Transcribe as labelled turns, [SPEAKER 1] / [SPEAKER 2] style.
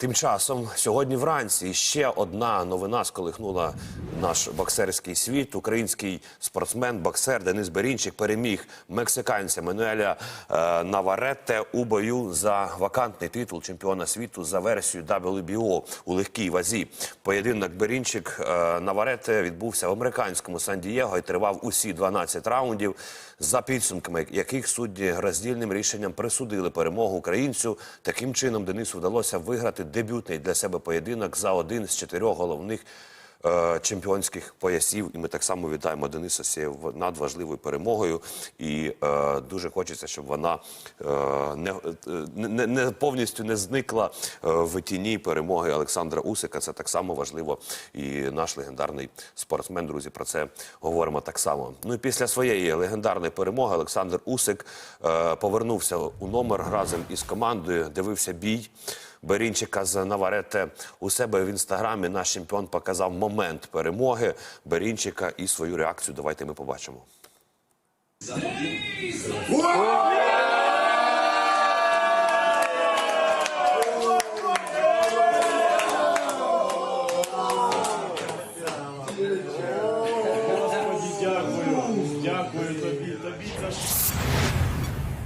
[SPEAKER 1] Тим часом сьогодні вранці ще одна новина сколихнула наш боксерський світ. Український спортсмен, боксер Денис Берінчик переміг мексиканця Мануеля е, Наваретте у бою за вакантний титул чемпіона світу за версією WBO у легкій вазі. Поєдинок Берінчик е, Наваретте відбувся в американському Сан-Дієго і тривав усі 12 раундів, за підсумками яких судді роздільним рішенням присудили перемогу українцю. Таким чином Денису вдалося виграти дебютний для себе поєдинок за один з чотирьох головних е, чемпіонських поясів. І ми так само вітаємо Дениса з цією надважливою перемогою. І е, дуже хочеться, щоб вона е, не, не, не повністю не зникла е, в тіні перемоги Олександра Усика. Це так само важливо. І наш легендарний спортсмен, друзі, про це говоримо так само. Ну і після своєї легендарної перемоги Олександр Усик е, повернувся у номер разом із командою, дивився бій. Берінчика з Наваретте у себе в інстаграмі наш чемпіон показав момент перемоги Берінчика і свою реакцію. Давайте ми побачимо.
[SPEAKER 2] Дякую, дякую тобі, тобі за